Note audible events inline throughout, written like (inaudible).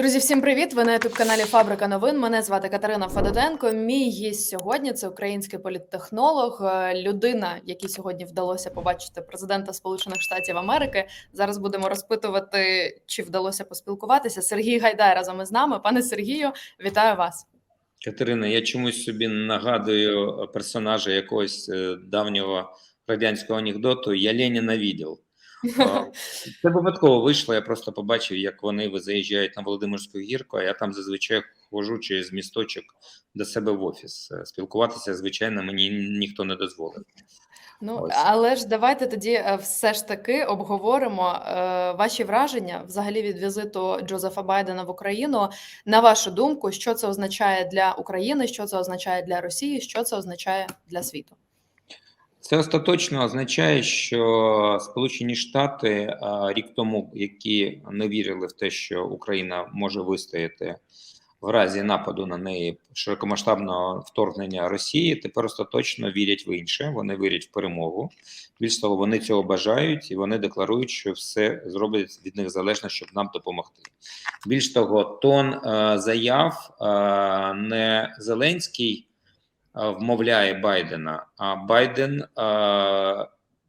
Друзі, всім привіт! Ви на youtube каналі Фабрика новин. Мене звати Катерина Федотенко. Мій гість сьогодні це український політтехнолог, е, людина, якій сьогодні вдалося побачити президента Сполучених Штатів Америки. Зараз будемо розпитувати, чи вдалося поспілкуватися. Сергій Гайдай разом із нами. Пане Сергію, вітаю вас. Катерина, я чомусь собі нагадую персонажа якогось е, давнього радянського анекдоту. Я Леніна відділ. Це випадково вийшло. Я просто побачив, як вони заїжджають на Володимирську гірку. А я там зазвичай ходжу через місточок до себе в офіс. Е, Спілкуватися, звичайно, мені ніхто не дозволив. Ну Ось. але ж давайте тоді е, все ж таки обговоримо е, ваші враження взагалі від візиту Джозефа Байдена в Україну. На вашу думку, що це означає для України, що це означає для Росії, що це означає для світу? Це остаточно означає, що Сполучені Штати рік тому, які не вірили в те, що Україна може вистояти в разі нападу на неї широкомасштабного вторгнення Росії, тепер остаточно вірять в інше. Вони вірять в перемогу. Більш того, вони цього бажають і вони декларують, що все зроблять від них залежно, щоб нам допомогти. Більш того, тон заяв не Зеленський вмовляє Байдена, а Байден е,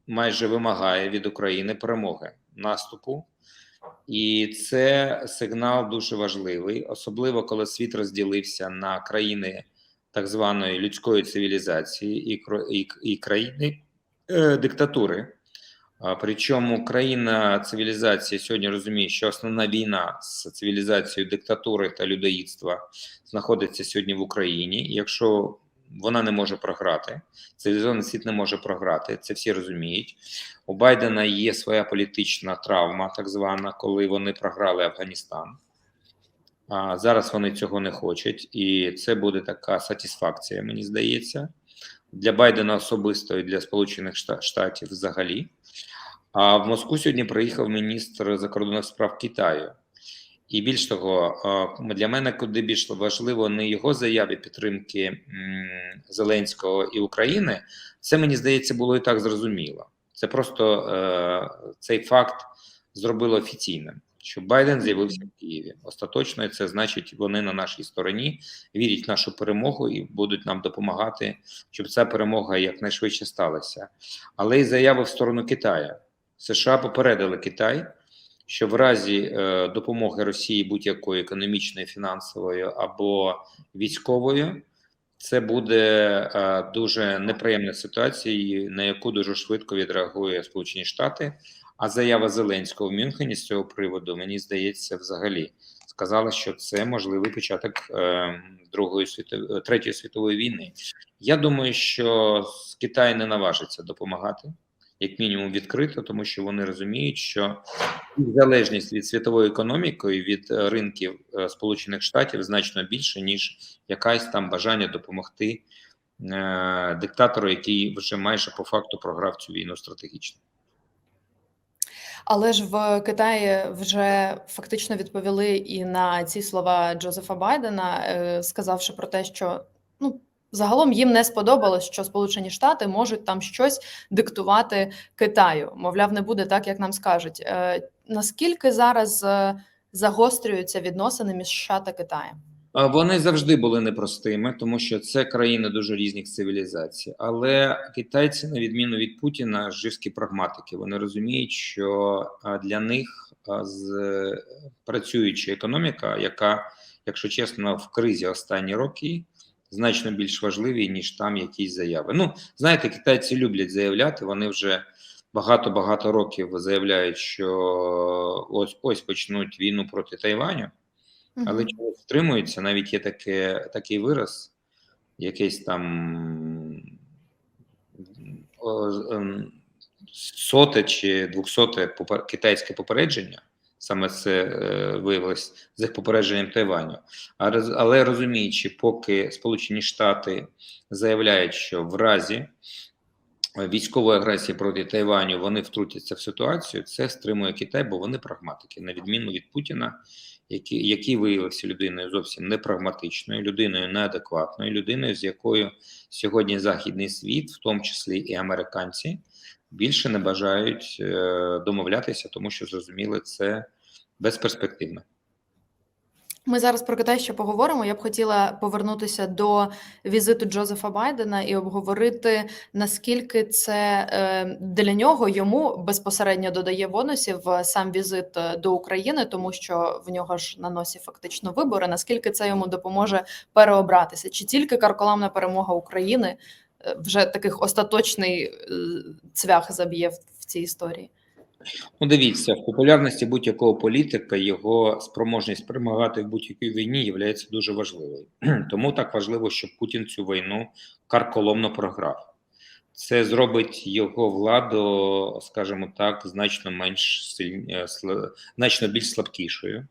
майже вимагає від України перемоги наступу. І це сигнал дуже важливий, особливо коли світ розділився на країни так званої людської цивілізації і, і, і країни е, диктатури. Причому країна цивілізації сьогодні розуміє, що основна війна з цивілізацією диктатури та людоїдства знаходиться сьогодні в Україні. Якщо вона не може програти, цивілізований світ не може програти, це всі розуміють. У Байдена є своя політична травма, так звана, коли вони програли Афганістан. А зараз вони цього не хочуть, і це буде така сатисфакція, мені здається, для Байдена особисто і для Сполучених Шта- Штатів взагалі. А в Москву сьогодні приїхав міністр закордонних справ Китаю. І більш того, для мене куди більш важливо не його заяви підтримки Зеленського і України. Це мені здається було і так зрозуміло. Це просто е, цей факт зробило офіційним, що Байден з'явився в Києві. Остаточно це значить, вони на нашій стороні вірять в нашу перемогу і будуть нам допомагати, щоб ця перемога якнайшвидше сталася. Але й заяви в сторону Китаю. США попередили Китай, що в разі е, допомоги Росії будь-якою економічною, фінансовою або військовою, це буде е, дуже неприємна ситуація, на яку дуже швидко відреагує Сполучені Штати. А заява Зеленського в Мюнхені з цього приводу, мені здається, взагалі сказала, що це можливий початок е, другої світової третьої світової війни. Я думаю, що Китай не наважиться допомагати, як мінімум відкрито, тому що вони розуміють, що залежність від світової економіки від е, ринків е, Сполучених Штатів значно більше, ніж якась там бажання допомогти е, диктатору, який вже майже по факту програв цю війну стратегічно. Але ж в Китаї вже фактично відповіли і на ці слова Джозефа Байдена, сказавши про те, що ну загалом їм не сподобалось, що Сполучені Штати можуть там щось диктувати Китаю. Мовляв, не буде так, як нам скажуть. Е, Наскільки зараз е, загострюються відносини між США та Китаєм? Вони завжди були непростими, тому що це країни дуже різних цивілізацій. Але китайці, на відміну від Путіна, живські прагматики. Вони розуміють, що для них з працююча економіка, яка, якщо чесно, в кризі останні роки значно більш важливі, ніж там якісь заяви. Ну, знаєте, китайці люблять заявляти. Вони вже багато-багато років заявляють, що ось ось почнуть війну проти Тайваню. Але чогось втримується, навіть є таке, такий вираз, якийсь там ем, соте чи двохсоте китайське попередження. Саме це е, виявилось з їх попередженням Тайваню. А Але розуміючи, поки Сполучені Штати заявляють, що в разі військової агресії проти Тайваню вони втрутяться в ситуацію, це стримує Китай, бо вони прагматики, на відміну від Путіна, який, який виявився людиною зовсім непрагматичною, людиною неадекватною, людиною, з якою сьогодні західний світ, в тому числі і американці, більше не бажають е, домовлятися, тому що зрозуміли це безперспективно. Ми зараз про Китай ще поговоримо. Я б хотіла повернутися до візиту Джозефа Байдена і обговорити, наскільки це е, для нього йому безпосередньо додає бонусів е, сам візит до України, тому що в нього ж на носі фактично вибори. Наскільки це йому допоможе переобратися? Чи тільки карколамна перемога України вже таких остаточний е, цвях заб'є в, цій історії? Ну, дивіться, в популярності будь-якого політика його спроможність перемагати в будь-якій війні є дуже важливою. (clears throat) Тому так важливо, щоб Путін цю війну карколомно програв. Це зробить його владу, скажімо так, значно менш сильні, значно більш слабкішою.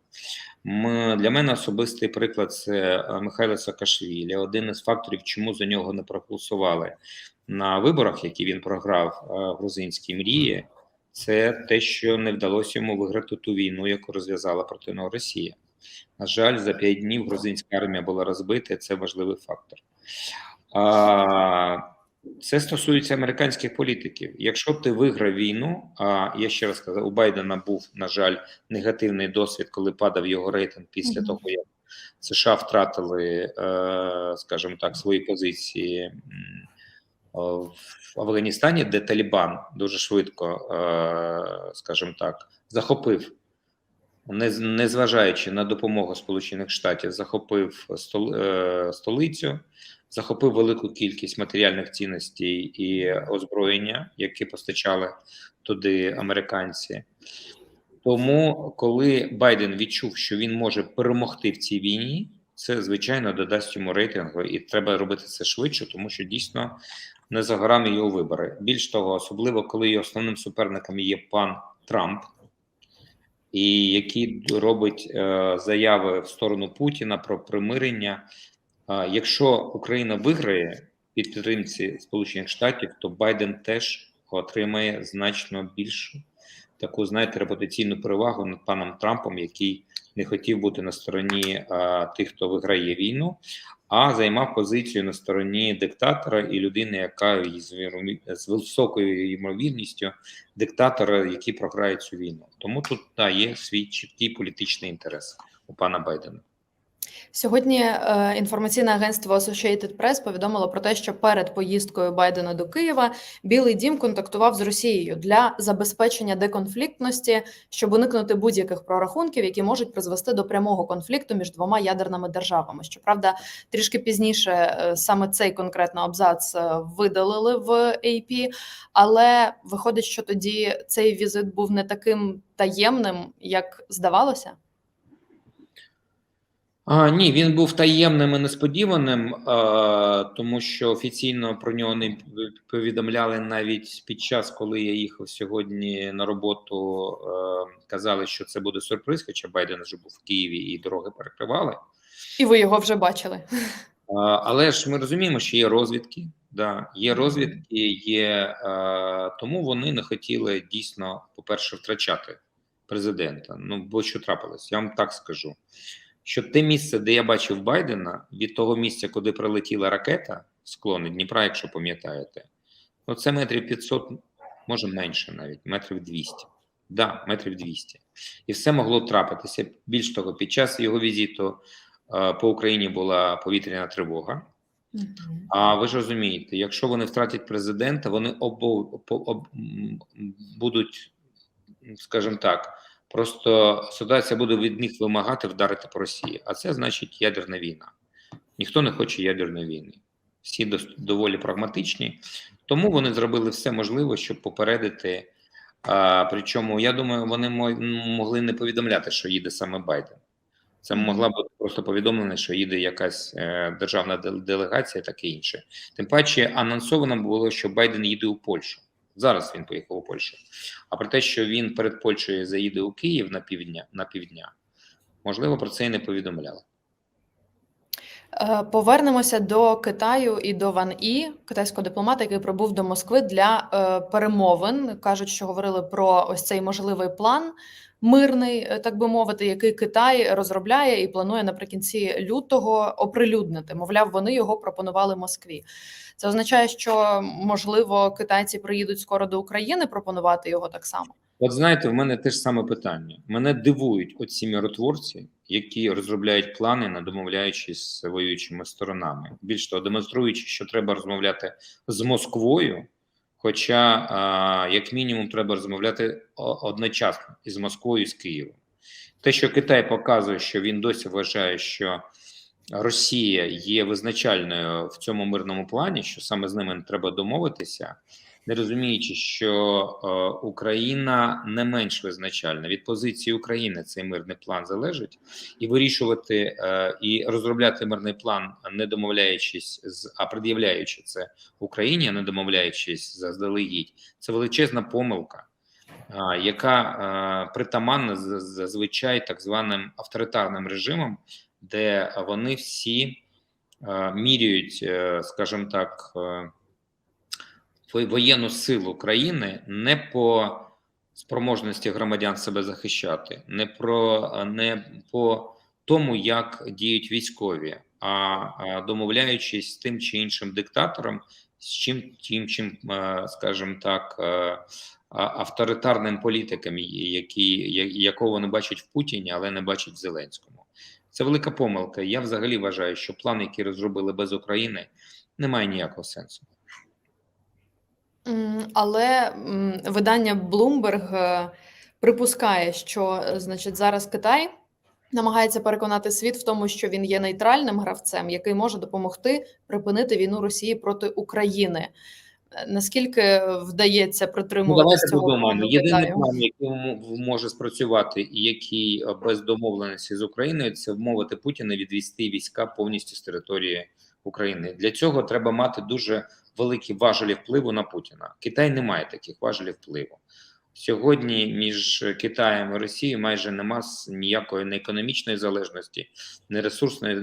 Для мене особистий приклад це е, Михайло Саакашвілі, один із факторів, чому за нього не проголосували на виборах, які він програв е, в грузинській мрії це те, що не вдалося йому виграти ту війну, яку розв'язала проти нього Росія. На жаль, за п'ять днів грузинська армія була розбита, це важливий фактор. А, Це стосується американських політиків. Якщо ти виграв війну, а я ще раз сказав, у Байдена був, на жаль, негативний досвід, коли падав його рейтинг після mm -hmm. того, як США втратили, скажімо так, свої позиції в Афганістані, де Талібан дуже швидко, скажімо так, захопив, незважаючи на допомогу Сполучених Штатів, захопив е, столицю, захопив велику кількість матеріальних цінностей і озброєння, які постачали туди американці. Тому, коли Байден відчув, що він може перемогти в цій війні, це звичайно додасть йому рейтингу, і треба робити це швидше, тому що дійсно не за горами його вибори. Більш того, особливо коли його основним суперником є пан Трамп, і який робить е, заяви в сторону Путіна про примирення. Якщо Україна виграє під підтримці Сполучених Штатів, то Байден теж отримає значно більшу таку, знаєте, репутаційну перевагу над паном Трампом, який не хотів бути на стороні а, тих, хто виграє війну, а займав позицію на стороні диктатора і людини, яка з високою ймовірністю диктатора, який програє цю війну. Тому тут да, є свій чіткий політичний інтерес у пана Байдена. Сьогодні е, інформаційне агентство Associated Press повідомило про те, що перед поїздкою Байдена до Києва Білий Дім контактував з Росією для забезпечення деконфліктності, щоб уникнути будь-яких прорахунків, які можуть призвести до прямого конфлікту між двома ядерними державами. Щоправда, трішки пізніше е, саме цей конкретно абзац е, видалили в AP, але виходить, що тоді цей візит був не таким таємним, як здавалося. А, Ні, він був таємним і несподіваним, а, тому що офіційно про нього не повідомляли навіть під час, коли я їхав сьогодні на роботу. А, казали, що це буде сюрприз, хоча Байден вже був в Києві і дороги перекривали. І ви його вже бачили. А, але ж ми розуміємо, що є розвідки. Да, є розвідки, є а, тому вони не хотіли дійсно, по-перше, втрачати президента. Ну бо що трапилось, я вам так скажу що те місце, де я бачив Байдена, від того місця, куди прилетіла ракета, склони Дніпра, якщо пам'ятаєте, ну це метрів 500, може менше навіть, метрів 200. Да, метрів 200. І все могло трапитися. Більш того, під час його візиту е, по Україні була повітряна тривога. Mm -hmm. А ви ж розумієте, якщо вони втратять президента, вони обов, об, будуть, скажімо так, Просто ситуація буде від них вимагати вдарити по Росії, а це значить ядерна війна. Ніхто не хоче ядерної війни. Всі доволі прагматичні, тому вони зробили все можливе, щоб попередити. А, Причому, я думаю, вони могли не повідомляти, що їде саме Байден. Це могла бути просто повідомлено, що їде якась е, державна делегація, таке інше. Тим паче анонсовано було, що Байден їде у Польщу. Зараз він поїхав у Польщу. А про те, що він перед Польщею заїде у Київ на півдня, на півдня, можливо, про це і не повідомляли. Е, повернемося до Китаю і до Ван І, китайського дипломата, який прибув до Москви для е, перемовин. кажуть, що говорили про ось цей можливий план мирний, е, так би мовити, який Китай розробляє і планує наприкінці лютого оприлюднити. Мовляв, вони його пропонували Москві. Це означає, що можливо китайці приїдуть скоро до України пропонувати його так само. От знаєте, в мене теж саме питання. Мене дивують оці миротворці, які розробляють плани, не домовляючись з воюючими сторонами. Більш того, демонструючи, що треба розмовляти з Москвою. Хоча, а, як мінімум, треба розмовляти одночасно із Москвою і з Києвом. Те, що Китай показує, що він досі вважає, що Росія є визначальною в цьому мирному плані, що саме з ними треба домовитися, не розуміючи, що е, Україна не менш визначальна від позиції України цей мирний план залежить, і вирішувати е, і розробляти мирний план, не домовляючись з а пред'являючи це Україні, не домовляючись заздалегідь, це величезна помилка. а, Яка е, притаманна зазвичай так званим авторитарним режимам, де вони всі е, міряють, е, скажімо так, е, воєнну силу країни не по спроможності громадян себе захищати, не про не по тому, як діють військові, а, домовляючись з тим чи іншим диктатором, з чим тим, чим, е, скажімо так, е, авторитарним політиком, який, я- якого вони бачать в Путіні, але не бачать в Зеленському. Це велика помилка. Я взагалі вважаю, що план, який розробили без України, не має ніякого сенсу. Але видання Bloomberg е, припускає, що е, значить зараз Китай намагається переконати світ в тому, що він є нейтральним гравцем, який може допомогти припинити війну Росії проти України. Е, Наскільки вдається Ну, притримуватися давайте цього плану Єдиний план, який може спрацювати, і який без домовленості з Україною, це вмовити Путіна відвести війська повністю з території України. Для цього треба мати дуже великі важелі впливу на Путіна. Китай не має таких важелів впливу. Сьогодні між Китаєм і Росією майже нема ніякої не економічної залежності, не ресурсної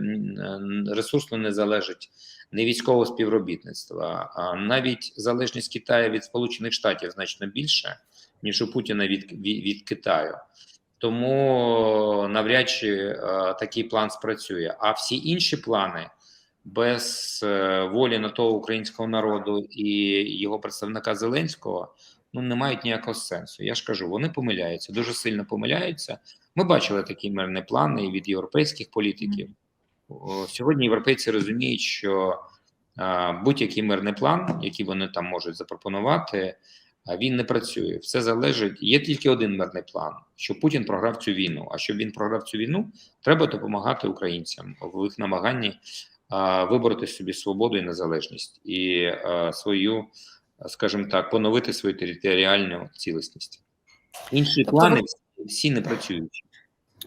ресурсно не залежить не військового співробітництва, а навіть залежність Китаю від Сполучених Штатів значно більше, ніж у Путіна від, від, від Китаю. Тому навряд чи е, такий план спрацює. А всі інші плани без е, волі на того українського народу і його представника Зеленського ну не мають ніякого сенсу. Я ж кажу, вони помиляються, дуже сильно помиляються. Ми бачили такі мирні плани і від європейських політиків. Сьогодні європейці розуміють, що будь-який мирний план, який вони там можуть запропонувати, він не працює. Все залежить. Є тільки один мирний план: що Путін програв цю війну. А щоб він програв цю війну, треба допомагати українцям в їх намаганні вибороти собі свободу і незалежність і свою, скажімо так, поновити свою територіальну цілісність. Інші Тобто плани всі- всі не працюють.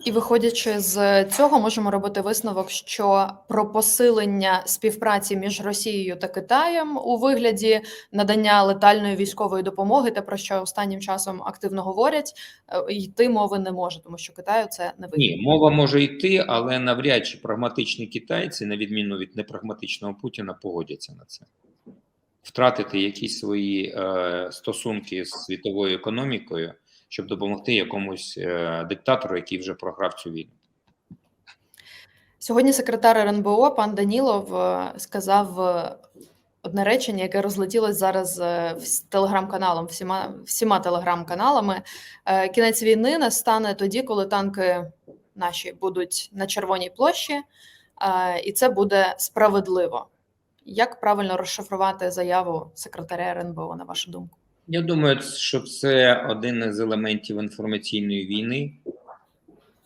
І виходячи з цього, можемо робити висновок, що про посилення співпраці між Росією та Китаєм у вигляді надання летальної військової допомоги, те про що останнім часом активно говорять, е, йти мови не може, тому що Китаю це не вигідно. Ні, мова може йти, але навряд чи прагматичні китайці, на відміну від непрагматичного Путіна, погодяться на це. Втратити якісь свої е, стосунки з світовою економікою, щоб допомогти якомусь е, диктатору, який вже програв цю війну. Сьогодні секретар РНБО пан Данілов е, сказав е, одне речення, яке розлетілось зараз телеграм-каналом, всіма всіма телеграм-каналами. Кінець війни настане тоді, коли танки наші будуть на червоній площі, і це буде справедливо. Як правильно розшифрувати заяву секретаря РНБО, на вашу думку? Я думаю, що це один із елементів інформаційної війни.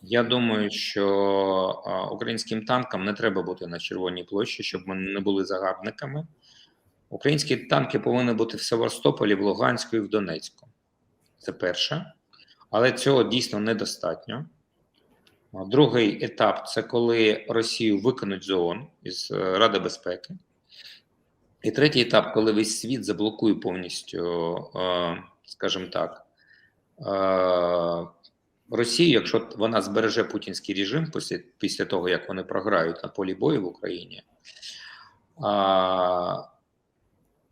Я думаю, що українським танкам не треба бути на Червоній площі, щоб ми не були загарбниками. Українські танки повинні бути в Севастополі, в Луганську і в Донецьку. Це перше. Але цього дійсно недостатньо. Другий етап це коли Росію викинуть з ООН із е, Ради безпеки. І третій етап, коли весь світ заблокує повністю, е, скажімо так, е, Росію, якщо вона збереже путінський режим після, після того, як вони програють на полі бою в Україні,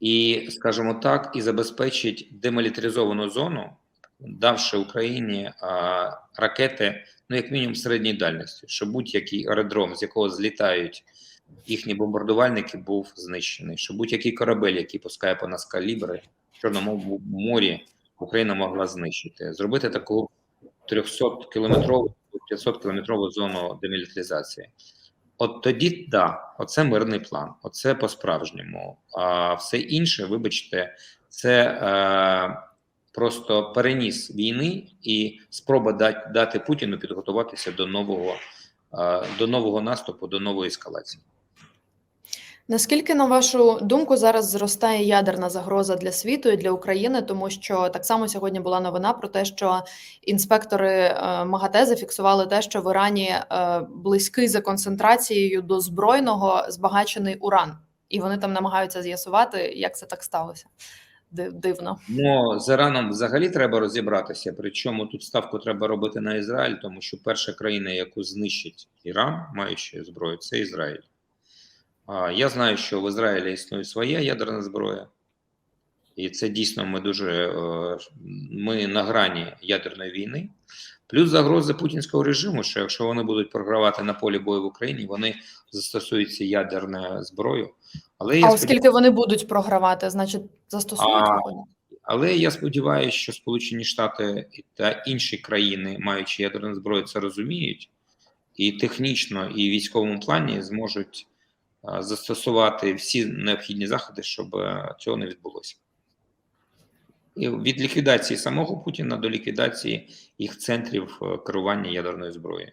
і, скажімо так, і забезпечить демілітаризовану зону, давши Україні а, ракети, ну як мінімум середньої дальності, щоб будь-який аеродром, з якого злітають їхні бомбардувальники, був знищений, щоб будь-який корабель, який пускає по нас калібри в Чорному морі, Україна могла знищити. Зробити таку 300 кілометрову 500 кілометрову зону демілітаризації. От тоді да, оце мирний план, оце по-справжньому. А все інше, вибачте, це е, просто переніс війни і спроба дати, дати Путіну підготуватися до нового, е, до нового наступу, до нової ескалації. Наскільки, на вашу думку, зараз зростає ядерна загроза для світу і для України, тому що так само сьогодні була новина про те, що інспектори е, МАГАТЕ зафіксували те, що в Ірані е, близький за концентрацією до збройного збагачений уран, і вони там намагаються з'ясувати, як це так сталося. Дивно. Ну, з Іраном взагалі треба розібратися. Причому тут ставку треба робити на Ізраїль, тому що перша країна, яку знищить Іран, маючи зброю, це Ізраїль. Я знаю, що в Ізраїлі існує своя ядерна зброя, і це дійсно ми дуже е, ми на грані ядерної війни. Плюс загрози путінського режиму, що якщо вони будуть програвати на полі бою в Україні, вони застосуються ядерною зброєю. Але я А оскільки вони будуть програвати, значить застосують А. Але я сподіваюся, що Сполучені Штати та інші країни, маючи ядерну зброю, це розуміють, і технічно, і в військовому плані зможуть застосувати всі необхідні заходи, щоб е, цього не відбулося. І від ліквідації самого Путіна до ліквідації їх центрів е, керування ядерною зброєю.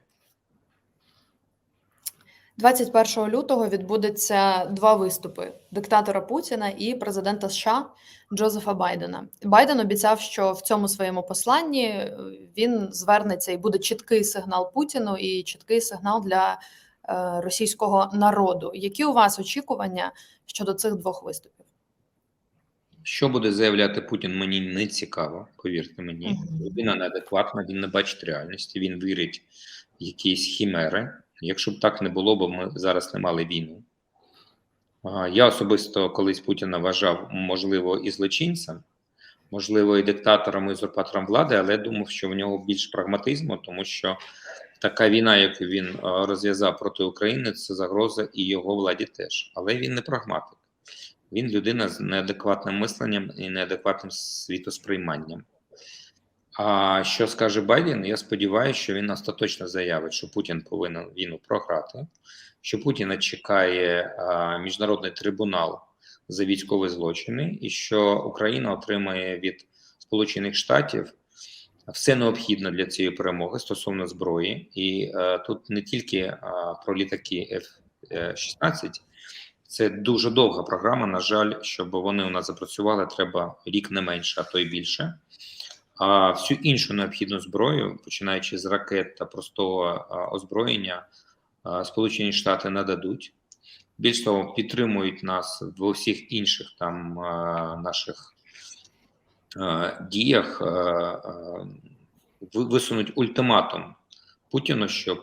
21 лютого відбудеться два виступи диктатора Путіна і президента США Джозефа Байдена. Байден обіцяв, що в цьому своєму посланні е, він звернеться і буде чіткий сигнал Путіну і чіткий сигнал для е, російського народу. Які у вас очікування щодо цих двох виступів? Що буде заявляти Путін, мені не цікаво, повірте мені. Людина неадекватна, він не бачить реальності, він вірить в якісь хімери. Якщо б так не було, бо ми зараз не мали війну. Я особисто колись Путіна вважав, можливо, і злочинцем, можливо, і диктатором, і узурпатором влади, але я думав, що в нього більш прагматизму, тому що така війна, яку він розв'язав проти України, це загроза і його владі теж. Але він не прагматик. Він людина з неадекватним мисленням і неадекватним світосприйманням. А що скаже Байден? Я сподіваюся, що він остаточно заявить, що Путін повинен війну програти, що Путіна чекає а, міжнародний трибунал за військові злочини, і що Україна отримає від Сполучених Штатів все необхідне для цієї перемоги стосовно зброї. І а, тут не тільки а, про літаки F-16, це дуже довга програма. На жаль, щоб вони у нас запрацювали, треба рік не менше, а то й більше. А всю іншу необхідну зброю, починаючи з ракет та простого озброєння, Сполучені Штати нададуть. Більш того, підтримують нас в усіх інших там наших а, діях, а, а, ви- висунуть ультиматум Путіну, що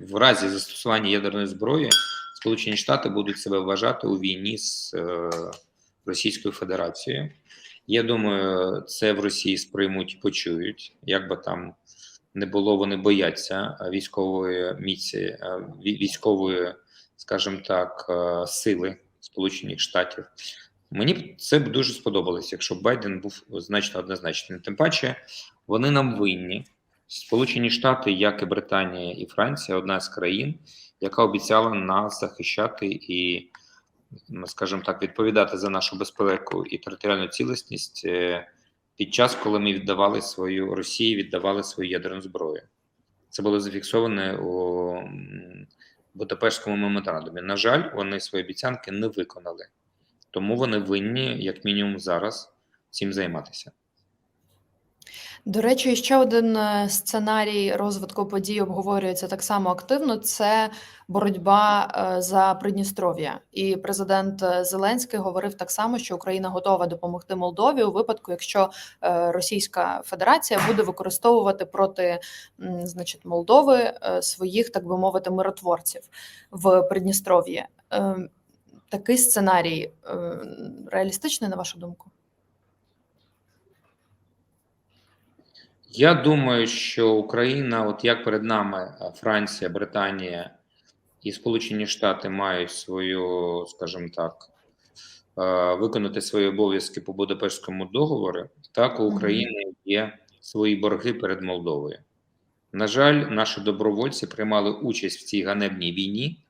в разі застосування ядерної зброї Сполучені Штати будуть себе вважати у війні з е, Російською Федерацією. Я думаю, це в Росії сприймуть і почують. Як би там не було, вони бояться е, військової міці, е, військової, скажімо так, е, сили Сполучених Штатів. Мені б це б дуже сподобалось, якщо Байден був значно однозначним. Тим паче, вони нам винні. Сполучені Штати, як і Британія і Франція, одна з країн, яка обіцяла нас захищати і, ну, скажімо так, відповідати за нашу безпеку і територіальну цілісність е, під час, коли ми віддавали свою Росії, віддавали свою ядерну зброю. Це було зафіксовано у Будапештському меморандумі. На жаль, вони свої обіцянки не виконали, тому вони винні, як мінімум, зараз цим займатися. До речі, ще один е, сценарій розвитку подій обговорюється так само активно. Це боротьба е, за Придністров'я. І президент е, Зеленський говорив так само, що Україна готова допомогти Молдові у випадку, якщо Російська Федерація буде використовувати проти значить Молдови своїх, так би мовити, миротворців в Придністров'ї. Е, Такий сценарій е, реалістичний, на вашу думку? Я думаю, що Україна, от як перед нами Франція, Британія і Сполучені Штати мають свою, скажімо так, е, виконати свої обов'язки по Будапештському договору, так у. України є свої борги перед Молдовою. На жаль, наші добровольці приймали участь в цій ганебній війні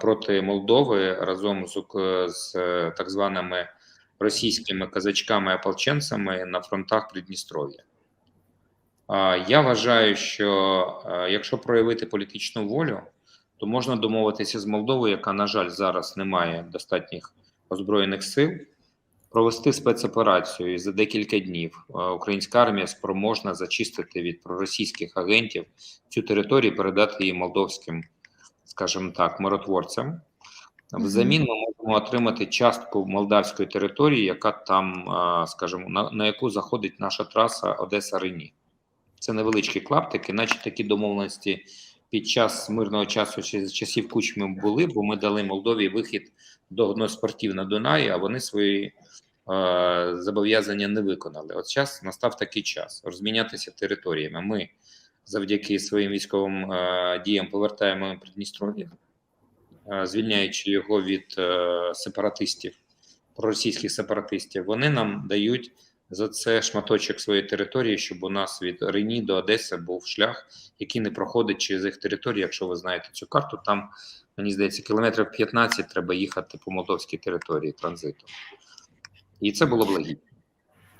проти Молдови разом з, з е, так званими російськими казачками-ополченцями на фронтах Придністров'я. Я вважаю, що е, якщо проявити політичну волю, то можна домовитися з Молдовою, яка, на жаль, зараз не має достатніх озброєних сил, провести спецоперацію і за декілька днів е, українська армія спроможна зачистити від проросійських агентів цю територію, і передати її молдовським, скажімо так, миротворцям. Взамін ми можемо отримати частку молдавської території, яка там, скажімо, на, на яку заходить наша траса Одеса Рені. Це невеличкі клаптики, наче такі домовленості під час мирного часу чи з часів кучми були, бо ми дали Молдові вихід до односпортів на Дунаї, а вони свої е, зобов'язання не виконали. От зараз настав такий час розмінятися територіями. Ми завдяки своїм військовим е, діям повертаємо Придністров'я, е, звільняючи його від е, сепаратистів, проросійських сепаратистів. Вони нам дають за це шматочок своєї території, щоб у нас від Рені до Одеси був шлях, який не проходить через їх територію. Якщо ви знаєте цю карту, там мені здається, кілометрів 15 треба їхати по молдовській території транзиту. І це було б логічно.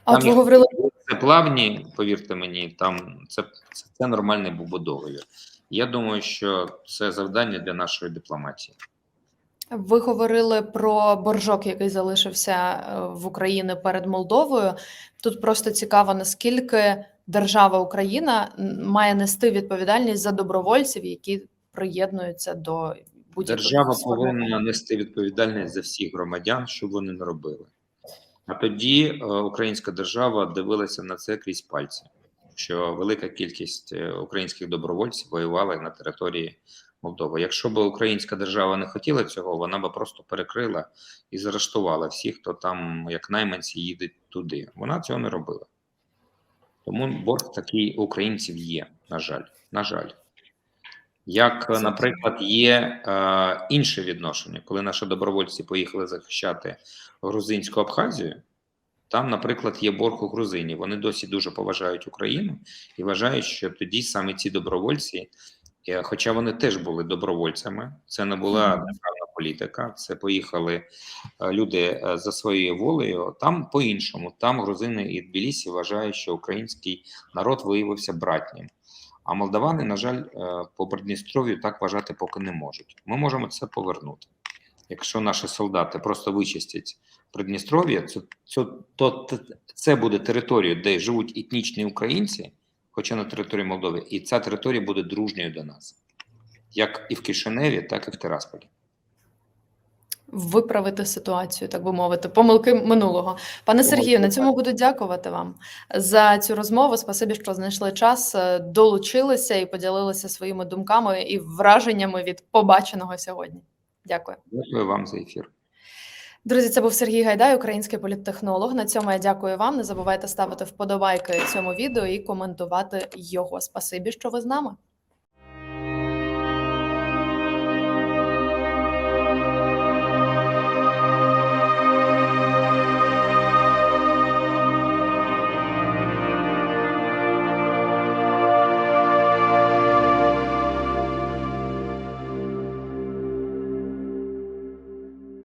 А от ви говорили Це плавні, повірте мені, там це, це, це нормальний був договір. Я думаю, що це завдання для нашої дипломатії. Ви говорили про боржок, який залишився е, в Україні перед Молдовою. Тут просто цікаво, наскільки держава Україна має нести відповідальність за добровольців, які приєднуються до будь-яких Держава повинна нести відповідальність за всіх громадян, що вони не робили. А тоді е, українська держава дивилася на це крізь пальці, що велика кількість е, українських добровольців воювали на території Молдови. Якщо б українська держава не хотіла цього, вона б просто перекрила і заарештувала всіх, хто там, як найманці, їде туди. Вона цього не робила. Тому борг такий українців є, на жаль. На жаль. Як, е, наприклад, є е, інше відношення, коли наші добровольці поїхали захищати грузинську Абхазію, там, наприклад, є борг у грузинів. Вони досі дуже поважають Україну і вважають, що тоді саме ці добровольці, е, хоча вони теж були добровольцями, це не була державна політика, це поїхали е, люди е, за своєю волею. Там по-іншому, там грузини і Тбілісі вважають, що український народ виявився братнім. А молдавани, на жаль, е, по Придністров'ю так вважати поки не можуть. Ми можемо це повернути. Якщо наші солдати просто вичистять Придністров'я, це, це, то це буде територія, де живуть етнічні українці, хоча на території Молдови, і ця територія буде дружньою до нас, як і в Кишиневі, так і в Тирасполі. Виправити ситуацію, так би мовити, помилки минулого. Пане Сергію, на цьому буду дякувати вам за цю розмову. Спасибі, що знайшли час, е, долучилися і поділилися своїми думками і враженнями від побаченого сьогодні. Дякую. Дякую вам за ефір. Друзі, це був Сергій Гайдай, український політтехнолог. На цьому я дякую вам. Не забувайте ставити вподобайки цьому відео і коментувати його. Спасибі, що ви з нами.